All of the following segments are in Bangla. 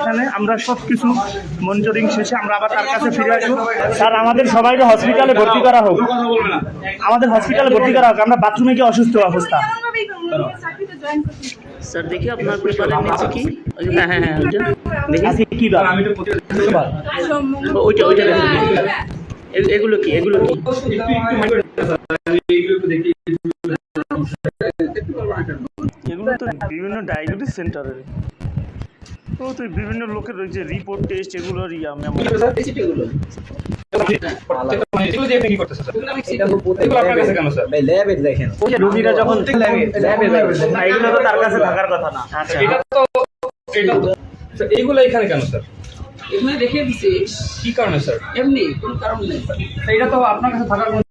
এখানে আমরা সব কিছু মনিটরিং শেষে আমরা আবার তার কাছে ফিরে আসব। স্যার আমাদের সবাইকে হসপিটালে ভর্তি করা হোক। আমাদের হসপিটালে ভর্তি করা হোক আমরা বাথরুমে কি অসুস্থ অবস্থা। স্যার দেখি আপনার পেপারের নিচে কি? হ্যাঁ হ্যাঁ হ্যাঁ দেখি। কি বার? ওইটা ওইটা এগুলো কি এগুলো কি? এগুলো তো বিভিন্ন ডায়াগনোটিস সেন্টারের তো বিভিন্ন লোকের যে রিপোর্ট টেস্ট এগুলোর ইয়া যখন এগুলো তো তার কাছে থাকার কথা না। আচ্ছা এটা তো এটা এইগুলো এখানে কেন স্যার? এখানে রেখে দিছে। কি কারণে স্যার? এমনি কোনো কারণ নেই। এটা তো আপনার কাছে থাকার কোনো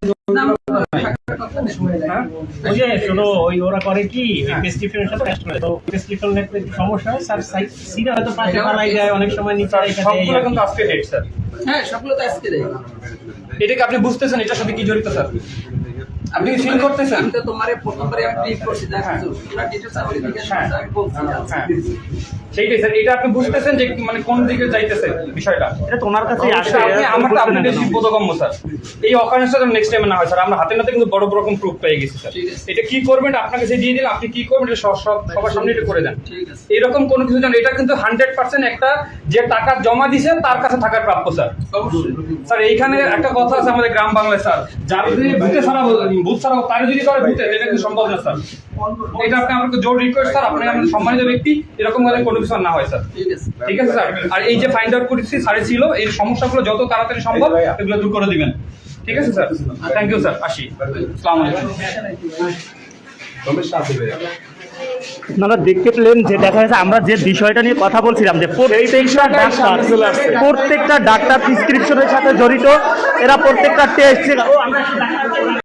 হ্যাঁ? ওই যে শোনো ওই ওরা করে কি? টেস্ট করে। তো প্রেসক্রিপশন সমস্যা হয় স্যার সিরা হয়তো পাশে পালাই যায় অনেক সময় নিচে রেখে দেয়। সবগুলো কিন্তু আজকে ডেট স্যার। হ্যাঁ সবগুলো তো আজকে দেয় এটা কি আপনি বুঝতেছেন? এটার সাথে কি জড়িত স্যার? আপনি ফিল করতেছেন? আমি তো তোমারে প্রথমবারে আমি করছি দেখা তোমরা ডিটেলস আমি বলছি হ্যাঁ সেইটাই স্যার এটা আপনি বুঝতেছেন যে মানে কোন দিকে যাইতেছে বিষয়টা? এটা তো ওনার কাছেই আসে আপনি আমার তো আপনি বেশি বোধগম্য স্যার এই অকারেন্সটা নেক্সট টাইমে না হয় স্যার আমরা হাতে নাতে কিন্তু বড় রকম প্রুফ পেয়ে গেছি স্যার এটা কি করবেন আপনাকে দিয়ে দিলাম আপনি কি করবেন এটা সব- সব- সবার সামনে এটা করে দেন। ঠিক এরকম কোনো কিছু জানেন এটা কিন্তু হান্ড্রেড পার্সেন্ট একটা যে টাকা জমা দিছে তার কাছে থাকার প্রাপ্য স্যার স্যার এইখানে একটা কথা আছে আমাদের গ্রাম বাংলায় স্যার যার ভূতে ছাড়া ভূত ছাড়া তার যদি করে ভূতে এটা কিন্তু সম্ভব না স্যার। এটা আপনি আমাকে জোর রিকোয়েস্ট স্যার আপনি আমাদের সম্মানিত ব্যক্তি এরকম ভাবে কোনো কিছু না হয় স্যার। ঠিক আছে স্যার। আর এই যে ফাইন্ড আউট করেছি স্যারে ছিল এই সমস্যাগুলো যত তাড়াতাড়ি সম্ভব এগুলো দূর করে দিবেন। ঠিক আছে স্যার? Thank you sir. আসি। আসসালামু আলাইকুম। আপনারা দেখতে পেলেন যে দেখা যাচ্ছে আমরা যে বিষয়টা নিয়ে কথা বলছিলাম যে প্রত্যেকটা ডাক্তার প্রত্যেকটা ডাক্তার প্রিসক্রিপশনের সাথে জড়িত এরা প্রত্যেকটা টেস্ট ও আমরা